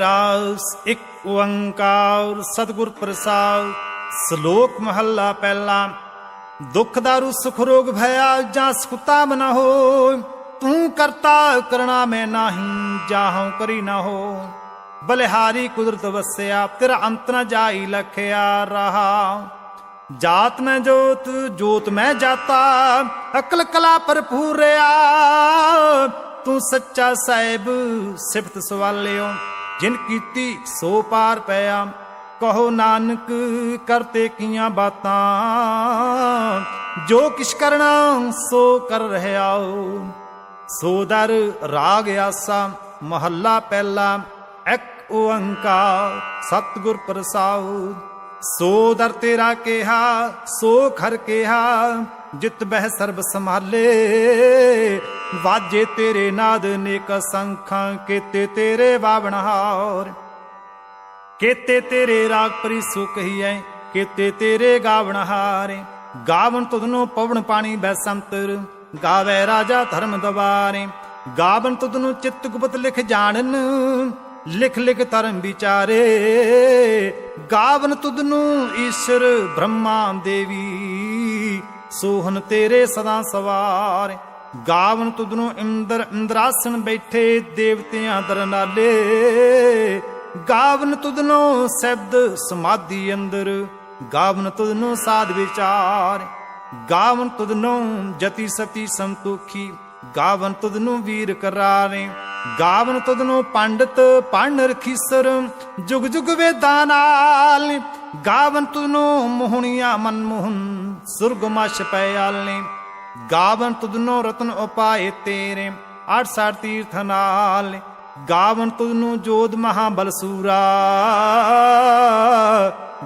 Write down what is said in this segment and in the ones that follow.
ਰਾਸ ਇੱਕ ਓੰਕਾਰ ਸਤਿਗੁਰ ਪ੍ਰਸਾਦ, ਸ਼ਲੋਕ ਮਹੱਲਾ ਪਹਿਲਾ। ਦੁੱਖ ਦਾਰੂ, ਸੁਖ ਰੋਗ, ਭਇਆ ਜਾਂ ਸੁਤਾ ਮਨ ਹੋ ਤੂੰ ਕਰਤਾ ਕਰਣਾ ਮੈਂ ਨਾਹੀ, ਜਾਹਉ ਕਰੀ ਨਾ ਹੋ ਬਲਿਹਾਰੀ ਕੁਦਰਤ ਵਸਿਆ, ਤੇਰਾ ਅੰਤ ਨ ਜਾਈ ਲਖਿਆ ਰਹਾ। ਜਾਤ ਮੈਂ ਜੋਤ ਜੋਤ ਮੈਂ ਜਾਤਾ, ਅਕਲ ਕਲਾ ਭਰਪੂਰ ਰਿਆ। ਤੂੰ ਸੱਚਾ ਸਾਹਿਬ ਸਿਫਤ ਸਵਾਲਿਓ। ਜਿਨ ਕੀਤੀ ਸੋ ਪਾਰ ਪਿਆ ਕਹੋ ਨਾਨਕ ਕਰਤੇ ਕੀਆਂ ਬਾਤਾਂ। ਜੋ ਕਿਛ ਕਰਨਾ ਸੋ ਕਰ ਰਹਾਓ, ਸੋ ਦਰ ਰਾਗ ਆਸਾ, ਮਹੱਲਾ ਪਹਿਲਾ, ਇੱਕ ਓੰਕਾਰ, ਸਤਿਗੁਰ ਪ੍ਰਸਾਦ ਸੋ ਦਰ ਤੇਰਾ ਕਿਹਾ, ਸੋ ਖਰ ਕਿਹਾ ਜਿਤ ਬਹਿ ਸਰਬ ਸੰਭਾਲੇ। ਵਾਜੇ ਤੇਰੇ ਨਾਦ ਨੇਕ ਸੰਖਾਂ, ਕੀਤੇ ਤੇਰੇ ਬਾਵਣਹਾਰ ਕੀਤੇ ਤੇਰੇ ਰਾਗ ਪਰੀ ਸੋ ਕਹੀਐ ਕੀਤੇ ਤੇਰੇ ਗਾਵਣ ਹਾਰੇ। ਗਾਵਨ ਤੁਧਨੋ ਪਵਨ ਪਾਣੀ ਬੈ ਸੰਤਰ, ਗਾਵੇ ਰਾਜਾ ਧਰਮ ਦਵਾਰੇ। ਗਾਵਨ ਤੁਧਨੋ ਚਿੱਤ ਗੁਪਤ ਲਿਖ ਜਾਣਨ, ਲਿਖ ਲਿਖ ਧਰਮ ਵਿਚਾਰੇ। ਗਾਵਨ ਤੁਧਨੋ ਈਸ਼ਰ ਬ੍ਰਹਮਾ ਦੇਵੀ। ਸੋਹਨ ਤੇਰੇ ਸਦਾ ਸਵਾਰ। ਗਾਵਨ ਤੁਧਨੋ ਇੰਦਰ ਇੰਦਰਾਸਨ ਬੈਠੇ ਦੇਵਤਿਆਂ ਦਰਨਾਲੇ ਗਾਵਨ ਤੁਧਨੋ ਸ਼ਬਦ ਸਮਾਧੀ ਅੰਦਰ। ਗਾਵਨ ਤੁਧਨੋ ਸਾਧ ਵਿਚਾਰ। ਗਾਵਨ ਤੁਧਨੋ ਜਤੀ ਸਤੀ ਸੰਤੋਖੀ। ਗਾਵਨ ਤੁਧਨੋ ਵੀਰ ਕਰਾਰੇ। ਗਾਵਨ ਤੁਧਨੋ ਪੰਡਤ, ਪੰਡ ਰਖੀਸਰ। ਜੁਗ ਜੁਗ ਵੇਦਾਂ ਨਾਲ। ਗਾਵਨ ਤੁਧਨੋ ਮੋਹਣੀਆਂ ਮਨਮੋਹਨ ਸੁਰਗਮਸ਼ ਪਿਆਲੇ ਗਾਵਨ ਤੁਧਨੋ ਰਤਨ ਉਪਾਏ ਤੇਰੇ 68 ਤੀਰਥ ਨਾਲ। ਗਾਵਨ ਤੁਧਨੂੰ ਜੋਧ ਮਹਾਬਲ ਸੂਰਾ।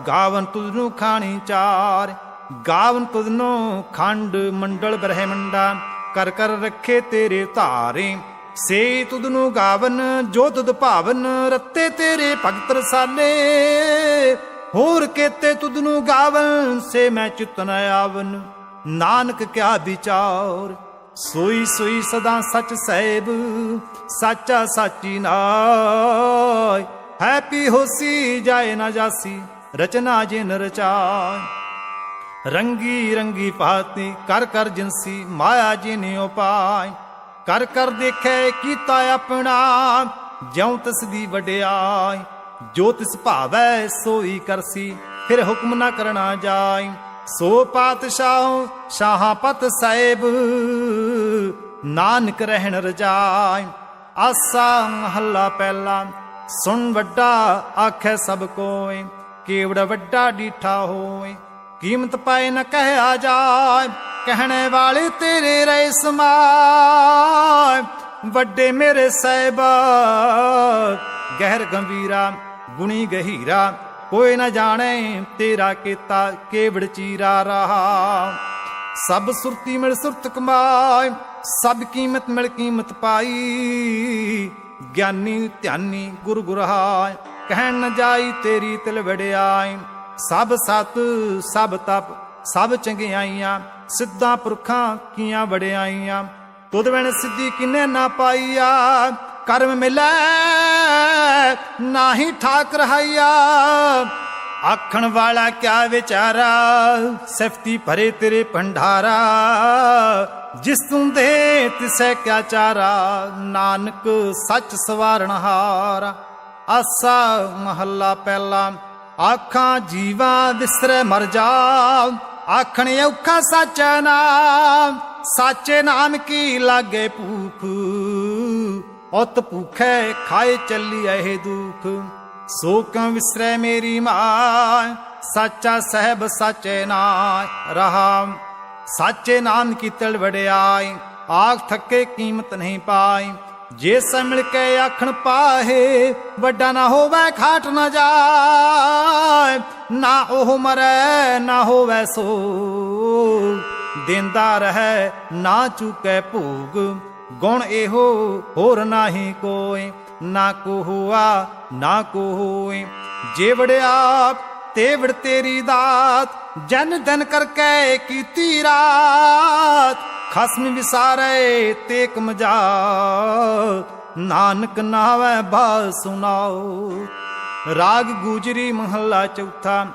ਗਾਵਨ ਤੁਧਨੂੰ ਖਾਣੀ ਚਾਰ। ਗਾਵਨ ਤੁਧਨੂੰ ਖੰਡ ਮੰਡਲ ਬ੍ਰਹਮੰਡਾ। ਕਰ ਕਰ ਰੱਖੇ ਤੇਰੇ ਧਾਰੇ। ਸੇ ਤੁਧਨੂੰ ਗਾਵਨ, ਜੋ ਤੁਧ ਭਾਵਨ, ਰੱਤੇ ਤੇਰੇ ਭਗਤ ਰਸਾਲੇ। ਹੋਰ ਕੇਤੇ ਤੁਧਨੂੰ ਗਾਵਨ, ਸੇ ਮੈਂ ਚਿਤਨ ਆਵਨ। ਨਾਨਕ ਕਿਆ ਵਿਚਾਰ, ਸੋਈ ਸੋਈ ਸਦਾ ਸੱਚ ਸਹਿਬ, ਸਾਚਾ ਸਾਚੀ ਨਾਇ ਹੈਪੀ ਹੋਸੀ ਜਾਏ ਨਾ ਜਾਸੀ, ਰਚਨਾ ਜਿਨ ਰਚਾਇ ਰੰਗੀ ਰੰਗੀ ਭਾਤੀ, ਕਰ ਕਰ ਜਿਨਸੀ, ਮਾਇਆ ਜਿਨ ਉਪਾਇ ਕਰ ਕਰ ਦੇਖੈ, ਕੀਤਾ ਆਪਣਾ, ਜਿਉ ਤਿਸ ਦੀ ਵਡਿਆਈ। ਜੋ ਤਿਸ ਭਾਵੈ ਸੋਈ ਕਰਸੀ, ਫਿਰ ਹੁਕਮ ਨਾ ਕਰਨਾ ਜਾਈ। ਸੋ ਪਾਤਸ਼ਾਹ ਸ਼ਾਹਾਂ ਪਤ ਸਾਹਿਬ, ਨਾਨਕ ਰਹਿਣ ਰਜਾਈ। ਆਸਾ ਮਹੱਲਾ ਪਹਿਲਾ, ਸੁਣ ਵੱਡਾ ਆਖੈ ਸਭ ਕੋਏ ਕੇਵੜ ਵੱਡਾ ਡੀਠਾ ਹੋਏ ਕੀਮਤ ਪਾਏ ਨਾ ਕਹਿਆ ਜਾਏ ਕਹਿਣੇ ਵਾਲੇ ਤੇਰੇ ਰਹਿ ਸਮਾਏ ਵੱਡੇ ਮੇਰੇ ਸਾਹਿਬਾ, ਗਹਿਰ ਗੰਭੀਰਾ ਗੁਣੀ ਗਹੀਰਾ, ਕੋਈ ਨਾ ਜਾਣੇ ਤੇਰਾ ਕੀਤਾ ਕੇਵੜ ਚੀਰਾ ਰਹਾ। ਸਭ ਸੁਰਤੀ ਮਿਲ ਸੁਰਤ ਕਮਾਏ, ਸਭ ਕੀਮਤ ਮਿਲ ਕੀਮਤ ਪਾਈ। ਗਿਆਨੀ ਧਿਆਨੀ ਗੁਰ ਗੁਰਹਾਇ ਕਹਿਣ ਨ ਜਾਈ ਤੇਰੀ ਤਿਲ ਵੜਿਆਈ ਸਭ ਸਤ, ਸਭ ਤਪ, ਸਭ ਚੰਗਿਆਈਆਂ, ਸਿੱਧਾ ਪੁਰਖਾਂ ਕੀਆਂ ਵੜਿਆਈਆਂ ਤੁਧ ਵਣ ਸਿੱਧੀ ਕਿਨੇ ਨਾ ਪਾਈਆ ਕਰਮ ਮਿਲੈ, ਨਾਹੀ ਠਾਕ ਰਹਾਈਆ ਆਖਣ ਵਾਲਾ ਕਿਆ ਵਿਚਾਰਾ, ਸਿਫਤੀ ਭਰੇ ਤੇਰੇ ਭੰਡਾਰਾ। ਜਿਸ ਤੂੰ ਦੇ ਤਿਸੈ ਕਿਆ ਚਾਰਾ, ਨਾਨਕ ਸੱਚ ਸਵਾਰਣ ਹਾਰ। ਆਸਾ ਮਹੱਲਾ ਪਹਿਲਾ, ਆਖਾਂ ਜੀਵਾ ਵਿਸਰੇ ਮਰ ਜਾ। ਆਖਣ ਔਖਾ ਸੱਚ ਨਾਮ, ਸਾਚੇ ਨਾਮ ਕੀ ਲਾਗੇ ਭੂਖ। ਉਤ ਭੁਖੈ ਖਾਏ ਚੱਲੀ ਇਹ ਦੁਖ। ਸੋ ਕਿਉ ਵਿਸਰੈ ਮੇਰੀ ਮਾਂ, ਸਾਚਾ ਸਹਿਬ ਸਾਚੇ ਨਾਮ ਰਹਾ ਸਾਚੇ ਨਾਮ ਕੀ ਤਲ ਵੜਿਆਈ ਆਖ ਥੱਕੇ ਕੀਮਤ ਨਹੀਂ ਪਾਈ। ਜੇ ਸ ਕੇ ਆਖਣ ਪਾਹੇ, ਵੱਡਾ ਨਾ ਹੋਵੇ, ਖਾਟ ਨਾ ਜਾਏ। ਨਾ ਉਹ ਮਰੈ, ਨਾ ਹੋਵੇ ਸੋ ਦਿੰਦਾ ਰਹੈ, ਨਾ ਚੁਕੈ ਭੋਗ। ਗੁਣ ਇਹੋ, ਹੋਰ ਨਾਹੀ ਕੋਈ ਨਾ ਕੋ ਹੁਆ, ਨਾ ਕੋ ਹੋਏ ਜੇ ਵੜਿਆ ਤੇਰੀ ਦਾਤ, ਜਨ ਦਨ ਕਰਕੇ ਕੀਤੀ ਰਾਤ। ਖਸਮ ਵਿਸਾਰੇ ਤੇ ਕਮਜਾ ਨਾਨਕ ਨਾਵੈ ਬਾ ਸੁਨਾਓ ਰਾਗ ਗੁਜਰੀ ਮਹੱਲਾ ਚੌਥਾ,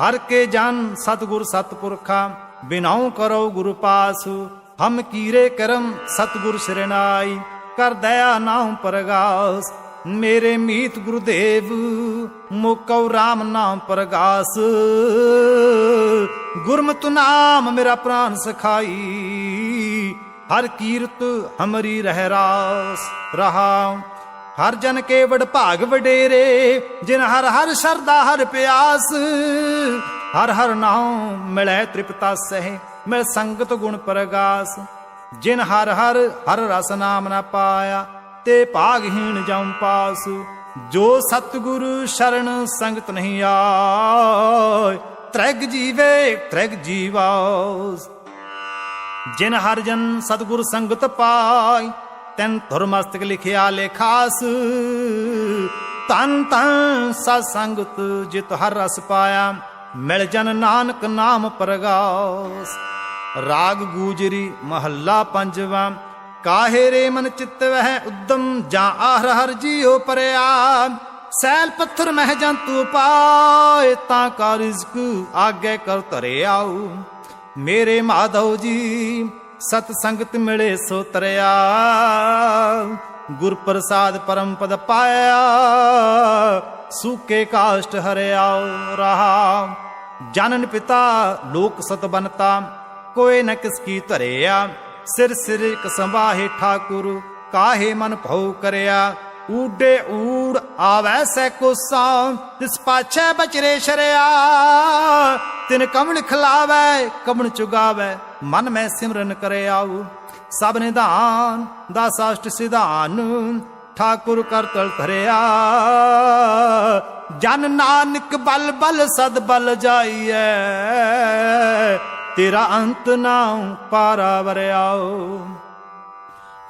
ਹਰ ਕੇ ਜਨ ਸਤਗੁਰ ਸਤਪੁਰਖਾ, ਬਿਨਾਉ ਕਰੋ ਗੁਰੂ ਪਾਸੁ। ਹਮ ਕੀਰੇ ਕਰਮ ਸਤਗੁਰ ਸਰਨਾਈ ਕਰ ਦਇਆ ਨਾਮ ਪ੍ਰਗਾਸ, ਮੇਰੇ ਮੀਤ ਗੁਰਦੇਵ, ਮੁਕਉ RAM ਨਾਮ ਪ੍ਰਗਾਸ। ਗੁਰਮਤਿ ਨਾਮ ਮੇਰਾ ਪ੍ਰਾਨ ਸਖਾਈ, ਹਰ ਕੀਰਤ ਹਮਰੀ ਰਹਿ ਰਾਸ ਰਹਾ ਹਰ ਜਨ ਕੇ ਵਡ ਭਾਗ ਵਡੇਰੇ, ਜਿਨ ਹਰ ਹਰ ਸਰਦਾ ਹਰ ਪਿਆਸ ਹਰ ਹਰ ਨਾਮ ਮਿਲੈ ਤ੍ਰਿਪਤਾ ਸਹਿ, ਮਿਲ ਸੰਗਤ ਗੁਣ ਪ੍ਰਗਾਸ। ਜਿਨ ਹਰ ਹਰ ਹਰ ਰਸ ਨਾਮ ਨਾ ਪਾਇਆ, ਤੇ ਭਾਗਹੀਣ ਜਮ ਪਾਸ। ਜੋ ਸਤਿਗੁਰ ਸ਼ਰਨ ਸੰਗਤ ਨਹੀਂ ਆਏ ਤ੍ਰੈਗ ਜੀਵੇ, ਤ੍ਰੈਗ ਜੀਵਾਸ ਜਿਨ ਹਰ ਜਨ ਸਤਿਗੁਰ ਸੰਗਤ ਪਾਈ ਤੈਨ ਧੁਰ ਮਸਤਕ ਲਿਖਿਆ ਲੇਖਾਸ। ਤਨ ਤਨ ਸਤ ਸੰਗਤ ਜਿਤ ਹਰ ਰਸ ਪਾਇਆ। ਮਿਲ ਜਨ ਨਾਨਕ ਨਾਮ ਪ੍ਰਗਾਸ। ਰਾਗ ਗੂਜਰੀ ਮਹੱਲਾ ਪੰਜਵਾਂ, ਕਾਹੇ ਰੇ ਮਨ ਚਿੱਤ ਵਹਿ ਉਦਮ ਜਾਂ ਆਹਰ ਹਰ ਜੀਉ ਪਰਿਆ। ਸੈਲ ਪੱਥਰ ਮਹਿ ਜੰਤੂ ਪਾਏ, ਤਾਂ ਕਾ ਰਿਜ਼ਕ ਆਗੇ ਕਰ ਤਰੇ ਆਉ ਮੇਰੇ ਮਾਧਵ ਜੀ, ਸਤ ਸੰਗਤ ਮਿਲੇ ਸੋ ਤਰਿਆ। ਗੁਰ ਪ੍ਰਸਾਦ ਪਰਮ ਪਦ ਪਾਇਆ, ਸੂਕੇ ਕਾਸ਼ਟ ਹਰਿਆਉ ਰਹਾ। ਜਨਨ ਪਿਤਾ ਲੋਕ ਸਤ ਬਨਤਾ ਕੋਏ ਨ ਕਿਸ ਕੀ ਧਰਿਆ? ਸਿਰ ਸਿਰ ਇਕ ਸੰਭਾਹੇ ਠਾਕੁਰ, ਕਾਹੇ ਮਨ ਭਉ ਕਰਿਆ? ਊਡੇ ਊੜ ਆਵੈ ਸੈ ਕੋਸਾ, ਤਿਸ ਪਾਛੈ ਬਚਰੇ ਸ਼ਰਿਆ। ਤਿਨ ਕਮਣ ਖਲਾਵੈ ਕਮਣ ਚੁਗਾਵੈ, ਮਨ ਮੈਂ ਸਿਮਰਨ ਕਰੇ ਆਉ ਸਭ ਨਿਧਾਨ, ਦਾਸਾਸ਼ਟ ਸਿਧਾਨ, ਠਾਕੁਰ ਕਰ ਤਲ ਧਰਿਆ। ਜਨ ਨਾਨਕ ਬਲ ਬਲ ਸਦ ਬਲ ਜਾਈਐ, ਤੇਰਾ ਅੰਤ ਨਾ ਪਾਰਾ ਵਰਿਆਓ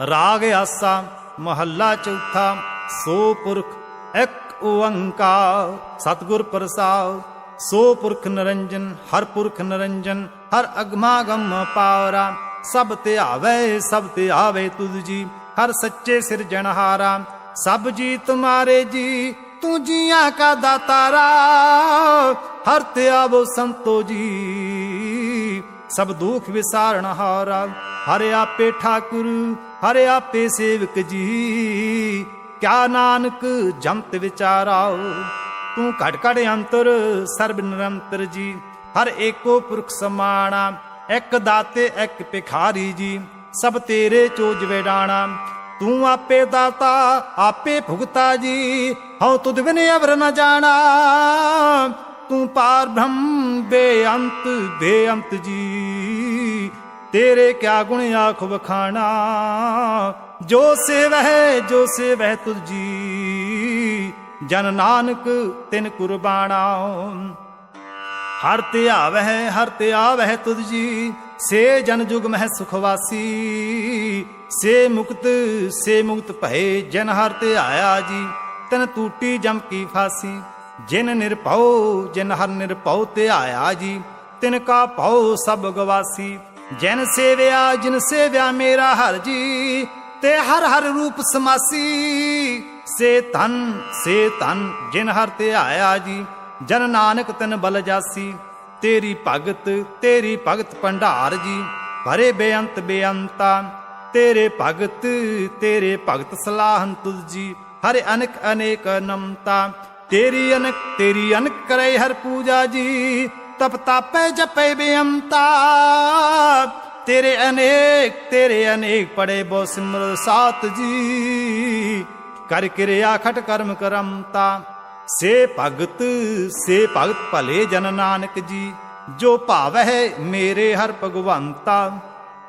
ਰਾਗ ਆਸਾ ਮਹੱਲਾ ਚੌਥਾ, ਸੋ ਪੁਰਖ ਇੱਕ ਓੰਕਾਰ, ਸਤਿਗੁਰ ਪ੍ਰਸਾਦ ਸੋ ਪੁਰਖ ਨਰੰਜਨ, ਹਰ ਪੁਰਖ ਨਰੰਜਨ, ਹਰ ਅਗਮਾਗਮ ਪਾਵਰਾ। ਸਭ ਤੇ ਆਵੇ, ਸਭ ਤੇ ਆਵੇ ਤੁਧ ਜੀ, ਹਰ ਸੱਚੇ ਸਿਰਜਣਹਾਰਾ ਸਭ ਜੀ ਤੁਮਾਰੇ ਜੀ ਤੂੰ ਜੀਆਂ ਕਾ ਦਾਤਾਰਾ, ਹਰ ਤੇ ਆਵੋ ਸੰਤੋ ਜੀ ਸਭ ਦੁਖ ਵਿਸਾਰਣ ਹਾਰਾ, ਹਰਿ ਆਪੇ ਠਾਕੁਰ, ਹਰਿ ਆਪੇ ਸੇਵਕ ਕਿਆ ਨਾਨਕ ਜੰਤ ਵਿਚਾਰਾਓ ਤੂੰ ਘਟ ਘਟ ਅੰਤਰ, ਸਰਬ ਨਿਰੰਤਰ ਜੀ। ਹਰ ਏਕੋ ਪੁਰਖ ਸਮਾਣਾ, ਇੱਕ ਦਾਤੇ, ਇੱਕ ਭਿਖਾਰੀ ਜੀ। ਸਭ ਤੇਰੇ ਚੋਜ ਵੇਡਾਣਾ ਤੂੰ ਆਪੇ ਦਾਤਾ, ਆਪੇ ਭੁਗਤਾ ਜੀ। ਹਉ ਤੁਧ ਬਿਨ ਅਵਰ ਨ ਜਾਣਾ। ਤੂੰ ਪਾਰ ਬ੍ਰਹਮ ਬੇਅੰਤ ਬੇਅੰਤ ਜੀ। ਤੇਰੇ ਕਿਆ ਗੁਣ ਆਖ ਵਖਾਣਾ। ਜੋ ਸੇਵਹਿ ਜੋ ਸੇਵਹਿ ਤੁਝ ਜੀ। ਜਨ ਨਾਨਕ ਤਿਨ ਕੁਰਬਾਣਾ। ਹਰ ਤੇ ਆਵਹਿ, ਹਰ ਤੇ ਆਵਹਿ ਤੁਧ ਜੀ। ਸੇ ਜਨ ਜੁਗ ਮਹਿ ਸੁਖਵਾਸੀ ਸੇ ਮੁਕਤ ਸੇ ਮੁਕਤ ਭਏ ਜਨ ਹਰ ਤੇ ਆਇਆ ਜੀ, ਤਨ ਟੂਟੀ ਜਮ ਕੀ ਫਾਸੀ। ਜਿਨ ਨਿਰਭਉ ਜਿਨ ਹਰ ਨਿਰਭਉ ਤੇ ਆਇਆ ਜੀ, ਤਿਨ ਕਾ ਭਉ ਸਭ ਗਵਾਸੀ। ਜਿਨ ਸੇਵਿਆ ਜਿਨ ਸੇਵਿਆ ਮੇਰਾ ਹਰ ਜੀ, ਤੇ ਹਰ ਹਰ ਰੂਪ ਸਮਾਸੀ। ਸੇ ਤਨ ਸੇ ਤਨ ਜਿਨ ਹਰ ਤੇ ਆਇਆ ਜੀ, ਜਨ ਨਾਨਕ ਤਨ ਬਲ ਜਾਸੀ। ਤੇਰੀ ਭਗਤ ਤੇਰੀ ਭਗਤ ਭੰਡਾਰ ਜੀ, ਭਰੇ ਬੇਅੰਤ ਬੇਅੰਤਾ। ਤੇਰੇ ਭਗਤ ਤੇਰੇ ਭਗਤ ਸਲਾਹਨ ਤੁਝ ਜੀ। ਹਰੇ ਅਨਕ ਅਨੇਕ ਨਮਤਾ ਤੇਰੀ ਅਨਕ ਤੇਰੀ ਅਨਕ ਕਰੇ ਹਰ ਪੂਜਾ ਜੀ। ਤਪ ਤਾਪੇ ਜਪੇ ਬੇਅੰਤਾ। ਤੇਰੇ ਅਨੇਕ ਤੇਰੇ ਅਨੇਕ ਪੜੇ ਬੋ ਸਿਮਰ ਸਾਤ ਜੀ। ਕਰ ਕਿਰਿਆ ਖਟ ਕਰਮ ਕਰਮਤਾ ਸੇ ਭਗਤ ਸੇ ਭਗਤ ਭਲੇ ਜਨ ਨਾਨਕ ਜੀ। ਜੋ ਭਾਵ ਹੈ ਮੇਰੇ ਹਰ ਭਗਵੰਤਾ।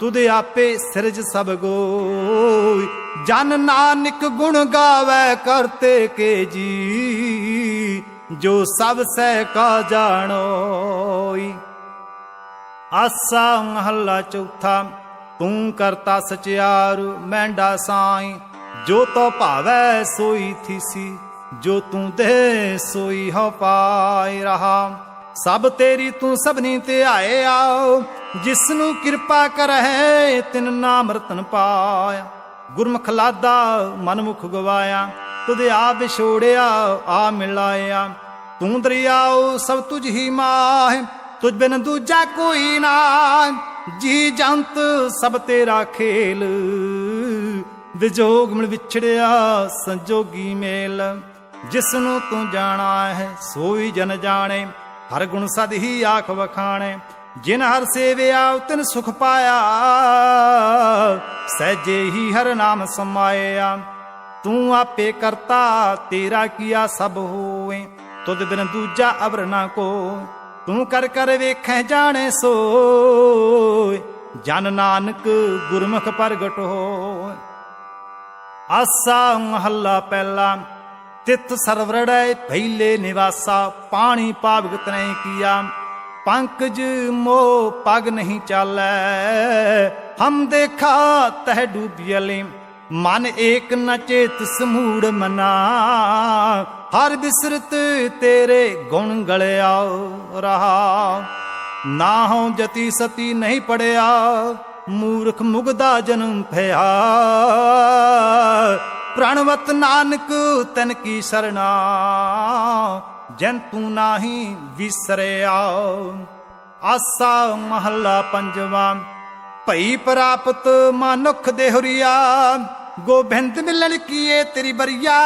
ਤੁਧ ਆਪੇ ਸਿਰਜ ਸਭ ਗੋਈ। ਜਨ ਨਾਨਕ ਗੁਣ ਗਾਵੇ ਕਰਤੇ ਕੇ ਜੀ। ਜੋ ਸਭ ਸਹਿ ਕਾ ਜਾਣੋਈ। ਆਸਾ ਮਹੱਲਾ ਚੌਥਾ, ਤੂੰ ਕਰਤਾ ਸਚਿਆਰੂ ਮੈਂਡਾ ਸਾਈ। ਜੋ ਤੋ ਭਾਵੈ ਸੋਈ ਥੀਸੀ, ਜੋ ਤੂੰ ਦੇ ਸੋਈ ਹੋ ਪਾਈ ਰਹਾ। ਸਭ ਤੇਰੀ ਤੂੰ ਸਭਨੀ ਤੇ ਆਏ ਆਓ ਜਿਸ ਨੂੰ ਕਿਰਪਾ ਕਰਹਿ, ਤਿਨ ਨਾਮ ਰਤਨ ਪਾਇਆ। ਗੁਰਮੁਖ ਲਾਦਾ ਮਨਮੁਖ ਗਵਾਇਆ, ਤੁਧ ਆ ਵਿਛੋੜਿਆ ਆ ਮਿਲਾਇਆ। ਤੂੰ ਦਰਿਆਓ ਸਭ ਤੁਝ ਹੀ ਮਾਹਿ, ਤੁਝ ਬਿਨ ਦੂਜਾ ਕੋਈ ਨਾ ਜੀ ਜੰਤ ਸਭ ਤੇਰਾ ਖੇਲ, ਵਿਜੋਗ ਮਿਲ ਵਿਛੜਿਆ ਸੰਜੋਗੀ ਮੇਲ। ਜਿਸ ਨੂੰ ਤੂੰ ਜਾਣਾ ਹੈ ਸੋਈ ਜਨ ਜਾਣੇ, ਹਰ ਗੁਣ ਸਦ ਹੀ ਆਖ ਵਖਾਣੇ। ਜਿਨ ਹਰ ਸੇਵਿਆ ਤਿਨ ਸੁਖ ਪਾਇਆ। ਸਹਿਜੇ ਹੀ ਹਰ ਨਾਮ ਸਮਾਇਆ। ਤੂੰ ਆਪੇ ਕਰਤਾ, ਤੇਰਾ ਕੀਆ ਸਭ ਹੋਏ ਤੁਧ ਬਿਨ ਦੂਜਾ ਅਵਰ ਨਾ ਕੋ ਤੂੰ ਕਰ ਕਰ ਵੇਖੈ, ਜਾਣੇ ਸੋਏ। ਜਨ ਨਾਨਕ ਗੁਰਮੁਖ ਪ੍ਰਗਟ ਹੋਏ। ਆਸਾ ਮਹੱਲਾ ਪਹਿਲਾ ਤਿਤ ਸਰਵਰੜੈ ਪਹਿਲੇ ਨਿਵਾਸਾ। ਪਾਣੀ ਪਾਵਗਤ ਨਹੀਂ ਕੀਆ। ਪੰਕਜ ਮੋ ਪਗ ਨਹੀਂ ਚਾਲੈ। ਹਮ ਦੇਖਾ ਤਹ ਡੂਬਿਅਲੇ ਮਨ ਏਕ ਨ ਚੇਤ ਸਮੂੜ ਮਨਾ। ਹਰ ਬਿਸਰਤ ਤੇਰੇ ਗੁਣ ਗਲਿਆ ਰਹਾ। ਨਾ ਹੋ ਜਤੀ ਸਤੀ ਨਹੀਂ ਪੜਿਆ, ਮੂਰਖ ਮੁਗਦਾ ਜਨਮ ਭਇਆ। ਪ੍ਰਣਵਤ ਨਾਨਕ ਤਨ ਕੀ ਸਰਣਾ ਜਨ ਤੂੰ ਨਾਹੀ ਵਿਸਰਿਆ। ਆਸਾ ਮਹੱਲਾ ਪੰਜਵਾ, ਭਈ ਪ੍ਰਾਪਤ ਮਨੁਖ ਦੇਹਰੀਆ। ਗੋਬਿੰਦ ਮਿਲਣ ਕੀਏ ਤੇਰੀ ਬਰੀਆ।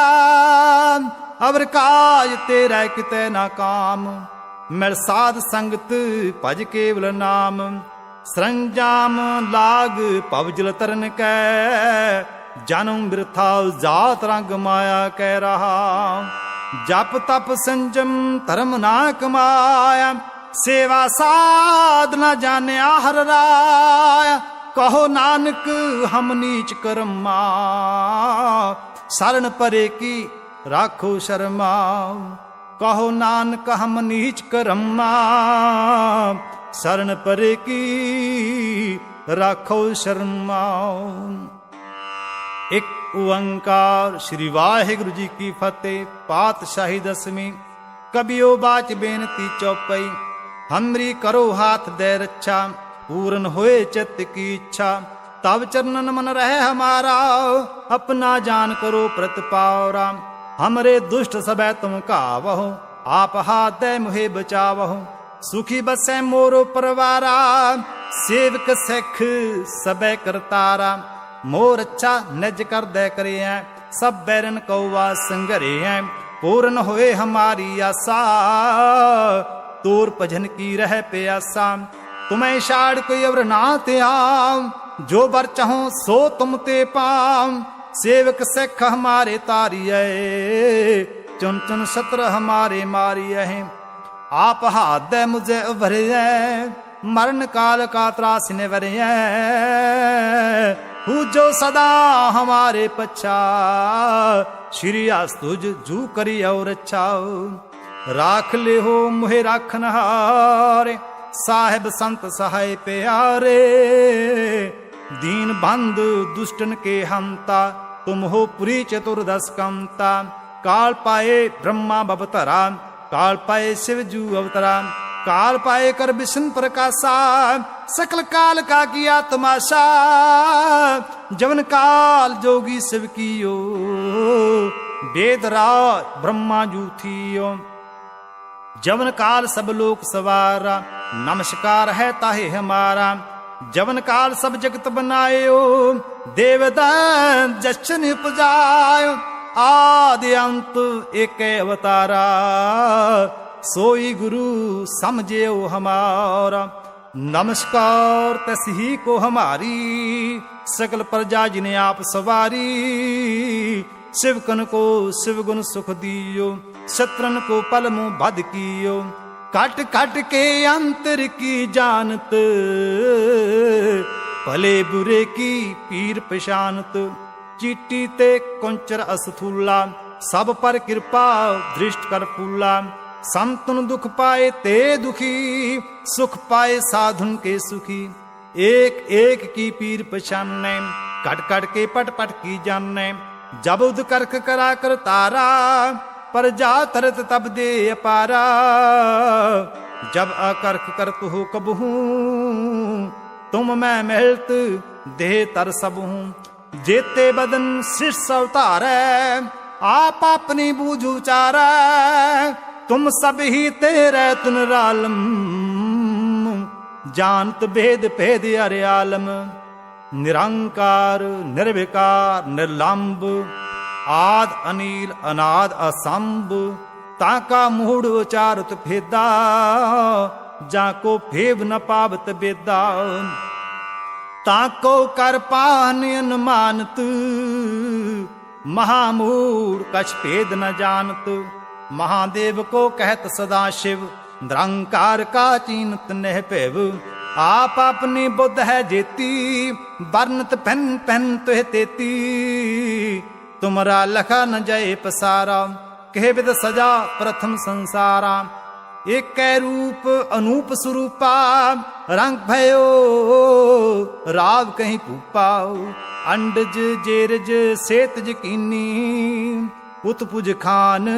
ਅਵਰ ਕਾਜ ਤੇਰਾ ਕਿਤੇ ਨਾ ਕਾਮ। ਮਿਲ ਸਾਧ ਸੰਗਤ ਭਜ ਕੇਵਲ ਨਾਮ। ਸਰੰਜਾਮ ਲਾਗ ਪਵਜਲ ਤਰਨ ਕੈ। ਜਨਮ ਬਿਰਥਾ ਜਾਤ ਰੰਗ ਮਾਇਆ ਕਹਿ ਰਹਾ। ਜਪ ਤਪ ਸੰਜਮ ਧਰਮ ਨਾ ਕਮਾਇਆ, ਸੇਵਾ ਸਾਧ ਨਾ ਜਾਣਿਆ ਹਰ ਰਾਇਆ। ਕਹੋ ਨਾਨਕ, ਹਮ ਨੀਚ ਕਰਮਾ ਸਰਣ ਪਰੇ ਕੀ ਰਾਖੋ ਸ਼ਰਮਾ। ਕਹੋ ਨਾਨਕ, ਹਮ ਨੀਚ ਕਰਮਾ ਸਰਣ ਪਰੇ ਕੀ ਰਾਖੋ ਸ਼ਰਮਾ। ਇੱਕ ਓੰਕਾਰ। ਸ੍ਰੀ ਵਾਹਿਗੁਰੂ ਜੀ ਕੀ ਫਤਿਹ। ਪਾਤਸ਼ਾਹੀ ਦਸਵੀਂ। ਕਬਿਓ ਬਾਚ ਬੇਨਤੀ ਚੌਪਈ। ਹਮਰੀ ਕਰੋ ਹਾਥ ਦੇ ਰੱਛਾ। ਪੂਰਨ ਹੋਏ ਚਿੱਤ ਕੀ ਇੱਛਾ। ਤਬ ਚਰਨਨ ਮਨ ਰਹਿ ਹਮਾਰਾ। ਆਪਣਾ ਜਾਨ ਕਰੋ ਪ੍ਰਤਪਾਉ ਰਾਮ ਹਮਰੇ ਦੁਸ਼ਟ ਸਬੈ ਤੁਮ ਕਾਵਹੁ ਆਪ ਹਾਥ ਦੇ ਮੁਹੇ ਬਚਾਵਹੁ। ਸੁਖੀ ਬਸੈ ਮੋਰੋ ਪਰਵਾਰਾ। ਸੇਵਕ ਸਿੱਖ ਸਬੈ ਕਰਤਾਰਾ। ਮੋਰ ਅੱਛਾ ਨਿਜ ਕਰਦੈ ਕਰਿਐ, ਸਭ ਬੈਰਨ ਕਉਵਾ ਸੰਘਰਿਐ, ਪੂਰਨ ਹੋਏ ਹਮਾਰੀ ਆਸਾ। ਤੋਰ ਭਜਨ ਕੀ ਰਹਿ ਪਿਆਸਾ, ਤੁਮੈ ਛਾੜ ਕੋਈ ਅਵਰ ਨਾ ਤੇ ਜੋ ਬਰ ਚਾਹੋ ਸੋ ਤੁਮ ਤੇ ਪਾਮ ਸੇਵਕ ਸਿੱਖ ਹਮਾਰੇ ਤਾਰੀਐ ਚੁਨ ਚੁਨ ਸਤਰ ਹਮਾਰੇ ਮਾਰੀਐ। ਆਪ ਹਾਦੈ ਮੁਝੇ ਉਭਰਿਐ ਮਰਨ ਕਾਲ ਕਾ ਤਰਾਸ ਨਿਵਰਿਐ। हूँ जो सदा हमारे पच्छा श्री आस्तुज जू करी और अच्छा राख ले हो मुहे राखन हारे साहेब संत सहाय प्यारे दीन बंद दुष्टन के हमता तुम हो पुरी चतुर्दश कमता काल पाए ब्रह्मा बबतरा काल पाए शिव जू अवतरा काल पाए कर विष्णु प्रकाशा ਸਕਲ ਕਾਲ ਕਾ ਕੀਆ ਤਮਾਸ਼ਾ, ਜਵਨ ਕਾਲ ਜੋਗੀ ਸਿਵਕੀਓ ਵੇਦ ਰਾ ਬ੍ਰਹਮਾ ਜੂਥੀਓ। ਜਵਨ ਕਾਲ ਸਭ ਲੋਕ ਸਵਾਰਾ, ਨਮਸਕਾਰ ਹੈ ਤਾਹੇ ਹਮਾਰਾ ਜਵਨ ਕਾਲ ਸਭ ਜਗਤ ਬਨਾਇਓ ਦੇਵਦਾ ਜਸ਼ਨ ਉਪਜਾਇਓ ਆਦ ਅੰਤ ਏਕੇ ਅਵਤਾਰਾ, ਸੋਈ ਗੁਰੂ ਸਮਝਿਓ ਹਮਾਰਾ। ਨਮਸਕਾਰ ਤਸਹੀ ਕੋ ਹਮਾਰੀ ਸਕਲ ਪ੍ਰਜਾ ਜਿਨੇ ਆਪ ਸਵਾਰੀ। ਸਿਵਕਨ ਕੋ ਸਿਵ ਗੁਣ ਸੁਖ ਦਿਓ ਸ਼ਤਰਨ ਕੋ ਪਲ ਮੁ ਬਦ ਕੀਓ। ਕਟ ਕਟ ਕੇ ਅੰਤਰ ਕੀ ਜਾਣਤ, ਭਲੇ ਬੁਰੇ ਕੀ ਪੀਰ ਪਛਾਨਤ ਚੀਟੀ ਤੇ ਕੁੰਚਰ ਅਸਥੂਲਾ, ਸਭ ਪਰ ਕਿਰਪਾ ਦ੍ਰਿਸ਼ਟ ਕਰ ਪੂਲਾ ਸੰਤਨ ਦੁਖ ਪਾਏ ਤੇ ਦੁਖੀ ਸੁਖ ਪਾਏ ਸਾਧੁਨ ਕੇ ਸੁਖੀ ਏਕ ਏਕ ਕੀ ਪੀਰ ਪਛਾਨੈ ਕਟ ਕਟ ਕੇ ਪਟ ਪਟ ਕੀ ਜਾਣੈ ਜਬ ਉਦ ਕਰਖ ਕਰਾ ਕਰ ਤਾਰਾ ਪਰ ਜਾ ਤਰਤ ਤਬ ਦੇ ਅਪਾਰਾ ਜਬ ਅਕਰਖ ਕਰਤ ਹੋ ਕਬਹੂ ਤੁਮ ਮੈਂ ਮਿਲਤ ਦੇਹ ਤਰ ਸਭ ਹੂੰ ਜੇਤੇ ਬਦਨ ਸਿਰ ਅਵਤਾਰੈ ਆਪ ਆਪਣੀ ਬੂਝ ਉਚਾਰੈ ਤੁਮ ਸਭ ਹੀ ਤੇਰੇ ਤੁਨ ਰਾਲਮ। ਜਾਣਤ ਭੇਦ ਭੇਦ ਅਰੇ ਆਲਮ। ਨਿਰੰਕਾਰ, ਨਿਰਵਿਕਾਰ ਨਿਰਲੰਭ ਆਦ ਅਨੀਲ, ਅਨਾਦ ਅਸੰਭ। ਤਾ ਕਾ ਮੂੜ ਉਚਾਰਤ ਫੇਦਾ ਜਾਂ ਕੋ ਫੇਵ ਨ ਪਾਵਤ ਬੇਦਾ। ਤਾਂ ਕੋ ਕਰ ਪਾਨ ਅਨਮਾਨਤ ਮਹਾਮੂੜ ਕਛ ਭੇਦ ਨ ਜਾਣਤ। ਮਹਾਦੇਵ ਕੋ ਕਹਿਤ ਸਦਾ ਸ਼ਿਵ, ਨਿਰੰਕਾਰ ਕਾ ਚੀਨਤ ਨਹਿ ਭੈਵ। ਆਪ ਆਪਣੀ ਬੁੱਧ ਹੈ ਜੇਤੀ, ਵਰਨਤ ਪੈਨ ਪੈਨ ਤੁਹ ਤੇਤੀ। ਤੁਮਰਾ ਲਖਾ ਨ ਜਾਏ ਪਸਾਰਾ, ਕਹਿ ਬਿਦ ਸਜਾ ਪ੍ਰਥਮ ਸੰਸਾਰਾ। ਏਕੈ ਰੂਪ ਅਨੂਪ ਸਰੂਪਾ, ਰੰਗ ਭਇਓ, ਰਾਗ ਕਹੀਂ ਭੂਪਾ ਅੰਡਜ ਜੇਰਜ ਸੇਤ ਜਕੀਨੀ ਉਤਪੁਜ ਖਾਨ।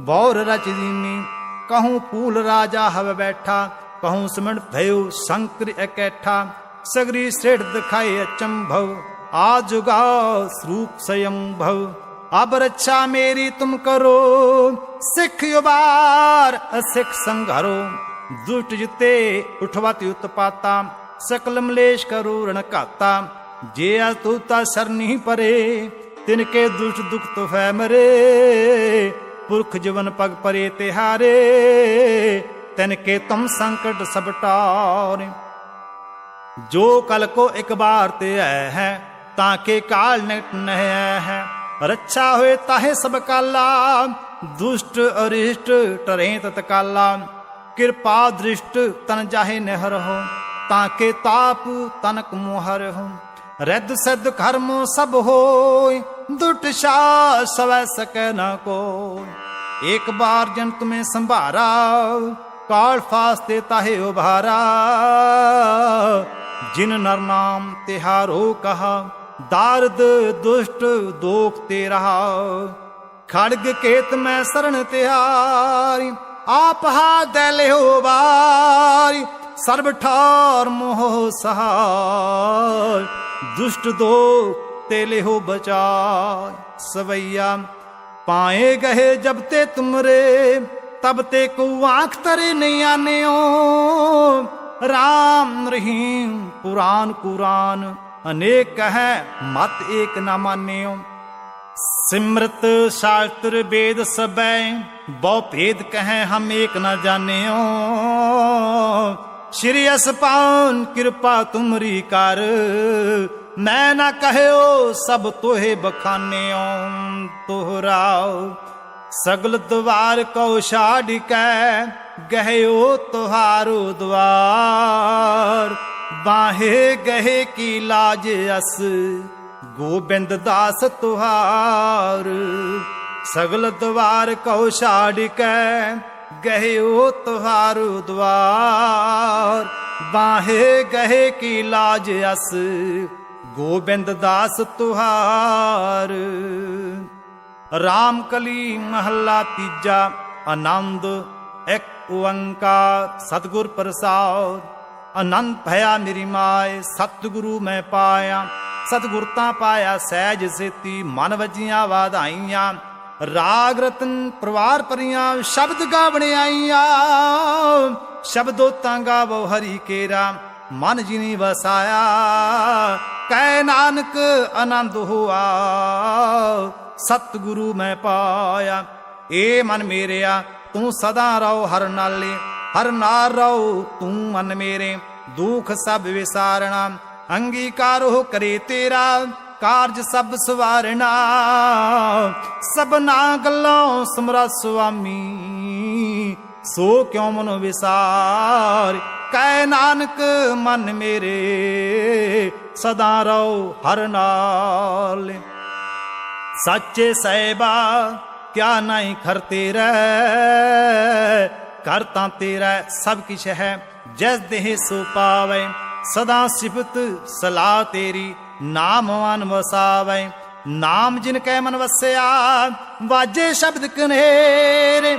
ਬੌਰ ਰਚ ਦੀਨੀ, ਕਹੂੰ ਪੂਲ ਰਾਜਾ ਹਵ ਬੈਠਾ। ਕਹੂੰ ਸਮਣ ਭਇਓ ਸ਼ੰਕਰ ਇਕੈਠਾ। ਸਗਰੀ ਸੇੜ ਦਿਖਾਏ ਅਚੰਭਵ, ਆ ਜੁਗਾ ਸਰੂਪ ਸਯੰਭਵ। ਅਬ ਰੱਛਾ ਮੇਰੀ ਤੁਮ ਕਰੋ, ਸਿੱਖ ਉਬਾਰ ਅਸਿੱਖ ਸੰਘਰੋ। ਦੁਸ਼ਟ ਜਿਤੇ ਉਠਵਾਤੀ ਉਤਪਾਤਾ, ਸਕਲ ਮਲੇਸ਼ ਕਰੋ ਰਣ ਘਾਤਾ। ਜੇ ਅ ਤੂ ਤਾ ਸਰਨੀ ਪਰੇ ਤਿਨ ਕੇ ਦੁਸ਼ ਦੁਖ ਤੋ ਫੈ ਮਰੇ, ਪੁਰਖ ਜਵਨ ਪਗ ਪਰੇ ਤਿਹਾਰੇ ਤਿਨ ਕੇ ਤੁਮ ਸੰਕਟ ਸਭ ਟਾਰੇ। ਜੋ ਕਲ ਕੋ ਇੱਕ ਬਾਰ ਤੇ ਆਇਆ ਹੈ, ਤਾਂ ਕੇ ਕਾਲ ਨਿਟ ਨਹਿ ਹੈ। ਰੱਛਾ ਹੋਏ ਤਾਹੇ ਸਭ ਕਾਲਾ, ਦੁਸ਼ਟ ਅਰਿਸ਼ਟ ਟਰੇ ਤਤਕਾਲਾ ਕਿਰਪਾ ਦ੍ਰਿਸ਼ਟ ਤਨ ਜਾਹੇ ਨਹਿ ਰਹੋ ਤਾਂ ਕੇ ਤਾਪ ਤਨਕ ਮੋਹਰ ਹੋ। ਰਿੱਧ ਸਿੱਧ ਕਰਮ ਸਭ ਹੋਇ ਦੁਟ ਸ਼ਾ ਸਵੈ ਸਕੈ ਨ ਕੋ ਇੱਕ ਬਾਰ ਜਨ ਤੁਮੇ ਸੰਭਾਰਾ, ਕਾਲ ਫਾਸਤੇ ਤਾਹੇ ਉਭਾਰਾ। ਜਿਨ ਨਰ ਨਾਮ ਤਿਹਾਰੋ ਕਹਾ, ਦਾਰਦ ਦੁਸ਼ਟ ਦੋਖ ਤੇ ਰਹਾ। ਖੜਗ ਕੇਤ ਮੈਂ ਸਰਣ ਤਿਹਾਰੀ, ਆਪ ਹਾ ਦੇ ਲਿਓ ਵਾਰੀ। ਸਰਬ ਠਾਰ ਮੋਹ ਸਹਾਇ ਦੁਸ਼ਟ ਦੋਖ ਤੇ ਲਿਓ ਬਚਾਇ ਸਵਈਆ, ਪਾਏ ਗਏ ਜਬ ਤੇ ਤੁਮਰੇ, ਤਬ ਤੇ ਕੋ ਆਂਖ ਤਰੇ ਨਹੀਂ ਆਨਿਓ। ਰਾਮ ਰਹੀਮ ਪੁਰਾਨ ਕੁਰਾਨ, ਅਨੇਕ ਹੈ ਮਤ ਏਕ ਨਾ ਮਾਨਿਓ। ਸਿਮਰਤ ਸ਼ਾਸਤਰ ਵੇਦ ਸਬੈ, ਬਹੁ ਭੇਦ ਕਹੈ ਹਮ ਏਕ ਨਾ ਜਾਣਿਓ। ਸ਼੍ਰੀ ਅਸਪਾਨ ਕਿਰਪਾ ਤੁਮਰੀ ਕਰ ਮੈਂ ਨਾ ਕਹਿਓ ਸਭ ਤੋਹੇ ਬਖਾਨਿਓ ਤੋਹਰਾਓ ਸਗਲ ਦਵਾਰ ਕਉ ਛਾੜ ਕੈ, ਗਹਿਓ ਤੁਹਾਰੋ ਦਵਾਰ। ਬਾਹੇ ਗਹੇ ਕੀ ਲਾਜ ਅਸ, ਗੋਬਿੰਦ ਦਾਸ ਤੁਹਾਰ। ਸਗਲ ਦਵਾਰ ਕਉ ਛਾੜ ਕੈ, ਗਹਿਓ ਤੁਹਾਰੋ ਦਵਾਰ। ਬਾਹੇ ਗਹਿ ਕੀ ਲਾਜ ਅਸ ਗੋਬਿੰਦ ਦਾਸ ਤੁਹਾਰ। ਰਾਮ ਕਲੀ ਮਹੱਲਾ ਤੀਜਾ, ਆਨੰਦ, ਇੱਕ ਓੰਕਾਰ, ਸਤਿਗੁਰ ਪ੍ਰਸਾਦ। ਆਨੰਦ ਭਇਆ ਮੇਰੀ ਮਾਏ, ਸਤਿਗੁਰੂ ਮੈਂ ਪਾਇਆ। ਸਤਿਗੁਰ ਤਾਂ ਪਾਇਆ ਸਹਿਜ ਸੇਤੀ, ਮਨ ਵਜੀਆਂ ਵਾਧਾਈਆਂ। ਰਾਗ ਰਤਨ ਪਰਵਾਰ ਪਰੀਆਂ, ਸ਼ਬਦ ਗਾਵਣ ਆਈਆਂ। ਸ਼ਬਦੋ ਤਾਂ ਗਾਵੋ ਹਰੀ ਕੇਰਾ। ਮਨ ਜਿਨੀ ਵਸਾਇਆ, ਕਹਿ ਨਾਨਕ ਆਨੰਦ ਹੋਆ, ਸਤਿਗੁਰੂ ਮੈਂ ਪਾਇਆ, ਏ ਮਨ ਮੇਰਿਆ, ਤੂੰ ਸਦਾ ਰਹੋ ਹਰ ਨਾਲੇ, ਹਰ ਨਾਰ ਰਹੋ ਤੂੰ ਮਨ ਮੇਰੇ, ਦੁਖ ਸਭ ਵਿਸਾਰਣਾ, ਅੰਗੀਕਾਰੋ ਕਰੇ ਤੇਰਾ, ਕਾਰਜ ਸਭ ਸਵਾਰਣਾ, ਸਭਨਾ ਗੱਲੋਂ ਸਮਰਾ ਸੁਆਮੀ। ਸੋ ਕਿਉ ਮਨ ਵਿਸਾਰ? ਕੈ ਨਾਨਕ, ਮਨ ਮੇਰੇ, ਸਦਾ ਰਹੋ ਹਰ ਨਾਲ। ਸੱਚੇ ਸਹਿਬਾ, ਕਿਆ ਨਹੀਂ ਖਰ ਤੇਰਾ ਕਰ ਤਾਂ ਤੇਰਾ ਸਭ ਕਿਛ ਹੈ, ਜਸ ਦੇਹ ਸੋ ਪਾਵੇ। ਸਦਾ ਸਿਫਤ ਸਲਾਹ ਤੇਰੀ, ਨਾਮ ਮਨ ਵਸਾਵੇ। ਨਾਮ ਜਿਨ ਕੈ ਮਨ ਵਸਿਆ, ਵਾਜੇ ਸ਼ਬਦ ਕਨੇਰ।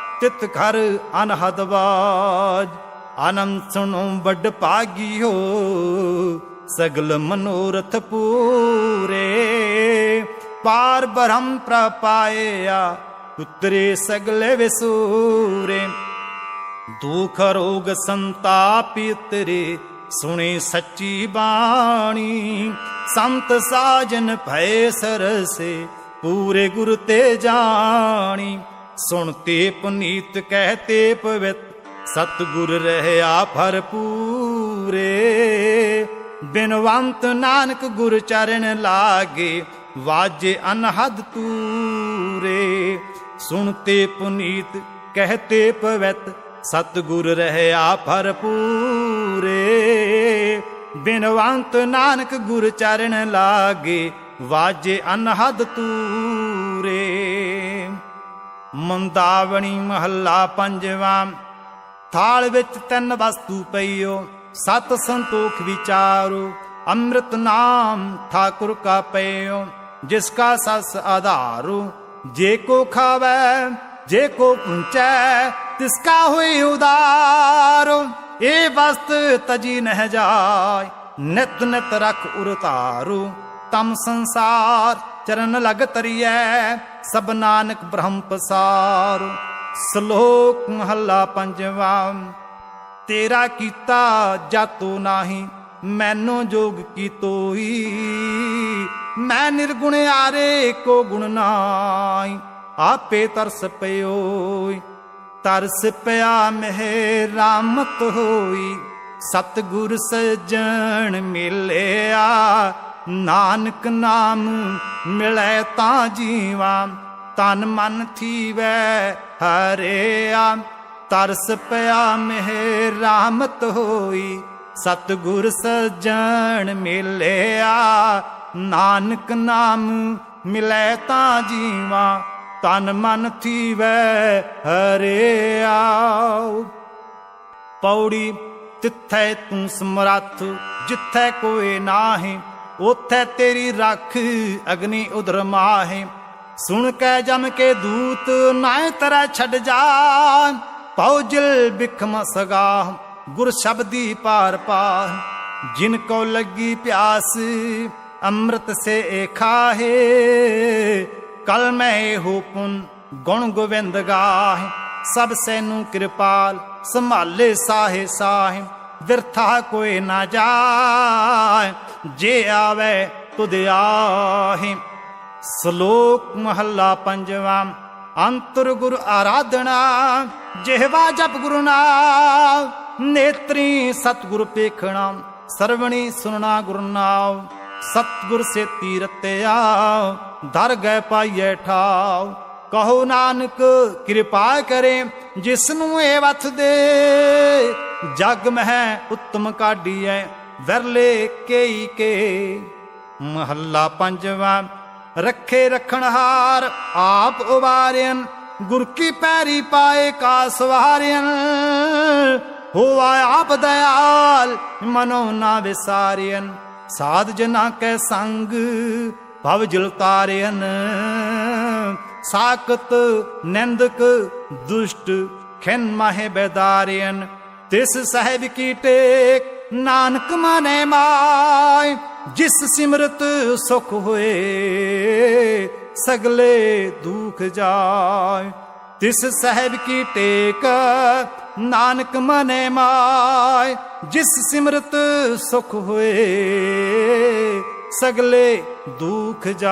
ਤਿਤ ਘਰ ਅਨਹਦ ਬਾਜ ਆਨੰਦ ਸੁਣੋ ਵੱਡ ਭਾਗੀਓ, ਸਗਲ ਮਨੋਰਥ ਪੂਰੇ। ਪਾਰ ਬ੍ਰਹਮ ਪ੍ਰਪਾਇਆ, ਉਤਰੇ ਸਗਲੇ ਵਿਸੂਰੇ। ਦੁਖ ਰੋਗ ਸੰਤਾਪ ਉਤਰੇ ਸੁਣੇ ਸੱਚੀ ਬਾਣੀ। ਸੰਤ ਸਾਜਨ ਭੈ ਸਰਸੇ, ਪੂਰੇ ਗੁਰ ਤੇ ਜਾਣੀ। ਸੁਣਤੇ ਪੁਨੀਤ ਕਹਤੇ ਪਵਿੱਤ, ਸਤਗੁਰ ਰਹਿਆ ਭਰਪੂਰੇ ਬਿਨਵੰਤ ਨਾਨਕ ਗੁਰ ਚਰਨ ਲਾਗੇ, ਵਾਜੇ ਅਨਹਦ ਤੂਰੇ। ਸੁਣਤੇ ਪੁਨੀਤ ਕਹਤੇ ਪਵਿੱਤ, ਸਤਗੁਰ ਰਹਿਆ ਭਰਪੂਰੇ ਬਿਨਵੰਤ ਨਾਨਕ ਗੁਰ ਚਰਨ ਲਾਗੇ, ਵਾਜੇ ਅਨਹਦ ਤੂਰੇ। ਮੰਦਾਵਣੀ ਮਹੱਲਾ ਪੰਜਵਾਂ। ਥਾਲ ਵਿੱਚ ਤਿੰਨ ਵਸਤੂ ਪਈਓ, ਸਤ ਸੰਤੋਖ ਵਿਚਾਰੋ, ਅੰਮ੍ਰਿਤ ਨਾਮ ਠਾਕੁਰ ਕਾ ਪਈਓ ਜਿਸ ਕਾ ਸਸ ਆਧਾਰੂ, ਜੇ ਕੋ ਖਾਵੈ, ਜੇ ਕੋ ਪੁੰਚੈ ਤਿਸ ਕਾ ਹੋਈ ਉਦਾਰੋ। ਇਹ ਵਸਤ ਤਜੀ ਨਹਿ ਜਾਏ, ਨਿਤ ਨਿਤ ਰਖ ਉਰਤਾਰੂ, ਤਮ ਸੰਸਾਰ ਚਰਨ ਲਗ ਤਰੀਐ ਸਭ ਨਾਨਕ ਬ੍ਰਹਮ ਪਸਾਰ, ਸ਼ਲੋਕ ਮਹੱਲਾ ਪੰਜਵਾਂ, ਤੇਰਾ ਕੀਤਾ ਜਾਤੋ ਨਾਹੀ, ਮੈਨੂੰ ਜੋਗ ਕੀ ਤੋਈ, ਮੈਂ ਨਿਰਗੁਣ ਆਰੇ ਕੋ ਗੁਣ ਨਾਈ ਆਪੇ ਤਰਸ ਪਇਓਈ ਤਰਸ ਪਿਆ ਮਹਿ ਰਾਮਤ ਹੋਈ, ਸਤਗੁਰ ਸਜਣ ਮਿਲਿਆ ਨਾਨਕ ਨਾਮ ਮਿਲੈ ਤਾਂ ਜੀਵਾ, ਤਨ ਮਨ ਥੀਵੈ ਹਰਿਆ ਤਰਸ ਪਿਆ ਮਹਿ ਰਾਮਤ ਹੋਈ, ਸਤਗੁਰ ਸਜਣ ਮਿਲਿਆ। ਨਾਨਕ ਨਾਮ ਮਿਲੈ ਤਾਂ ਜੀਵਾ, ਤਨ ਮਨ ਥੀਵੈ ਹਰਿਆ ਪੌੜੀ ਤਿੱਥੈ ਤੂੰ ਸਮਰੱਥ, ਜਿੱਥੈ ਕੋਈ ਨਾਹੀ ਉਥੈ ਤੇਰੀ ਰੱਖ ਅਗਨੀ ਉਦਰ ਮਾਹੇ। ਸੁਣ ਕੇ ਜਮ ਕੇ ਦੂਤ ਨਾਇ ਤਰੈ ਛੱਡ ਜਾ। ਪੌਜਲ ਬਿਖਮ ਸਗਾ ਗੁਰ ਸ਼ਬਦੀ ਪਾਰ ਪਾ ਜਿਨ ਕੋ ਲੱਗੀ ਪਿਆਸ, ਅੰਮ੍ਰਿਤ ਸੇ ਏ ਖਾਹੇ। ਕਲ ਮੈਂ ਹੋ ਗੁਣ ਗੋਵਿੰਦ ਗਾਹੇ। ਸਭ ਸੈਨੂੰ ਕਿਰਪਾਲ, ਸੰਭਾਲੇ ਸਾਹੇ ਸਾਹੇ। ਵਿਰਥਾ ਕੋਈ ਨਾ ਜਾਏ, ਜੇ ਆਵੇ ਤੁਧ ਆਹੇ। ਸ਼ਲੋਕ ਮਹੱਲਾ ਪੰਜਵਾਂ, ਅੰਤਰ ਗੁਰ ਆਰਾਧਨਾ, ਜਿਹਵਾ ਜਪ ਗੁਰੂ ਨਾਮ, ਨੇਤਰੀ ਸਤਗੁਰ ਪੇਖਣਾ, ਸਰਵਣੀ ਸੁਨਣਾ ਗੁਰੂ ਨਾਮ, ਸਤਗੁਰ ਸੇ ਤੀਰਤਿਆ ਦਰ ਗਏ ਪਾਈਏ ਠਾਉ। ਕਹੋ ਨਾਨਕ, ਕਿਰਪਾ ਕਰੇ ਜਿਸ ਨੂੰ ਇਹ ਵਥ ਦੇ। ਜਗ ਮਹਿ ਉੱਤਮ ਕਾਢੀਐ, ਵਰਲੇ ਕੇਈ ਕੇ। ਮਹੱਲਾ ਪੰਜਵਾਂ, ਰੱਖੇ ਰਖਣਹਾਰ ਆਪ ਉਵਾਰਿਆਨ ਗੁਰ ਕੀ ਪੈਰੀ ਪਾਏ ਕਾ ਸਵਾਰਿਆਨ ਹੋਆ ਆਪ ਦਇਆਲ, ਮਨੋ ਨਾ ਵਿਸਾਰਿਆਨ ਸਾਧ ਜਨਾ ਕੈ ਸੰਗ, ਭਵ ਜਲ ਸਾਕਤ ਨਿੰਦਕ ਦੁਸ਼ਟ, ਖਿਨ ਮਾਹੇ ਬੈਦਾਰੀਨ ਤਿਸ ਸਾਹਿਬ ਕੀ ਟੇਕ, ਨਾਨਕ ਮਨੇ ਮਾਇ, ਜਿਸ ਸਿਮਰਤ ਸੁਖ ਹੋਏ, ਸਗਲੇ ਦੁਖ ਜਾਏ ਤਿਸ ਸਾਹਿਬ ਕੀ ਟੇਕ, ਨਾਨਕ ਮਨੇ ਮਾਇ, ਜਿਸ ਸਿਮਰਤ ਸੁਖ ਹੋਏ, ਸਗਲੇ ਦੁਖ ਜਾਏ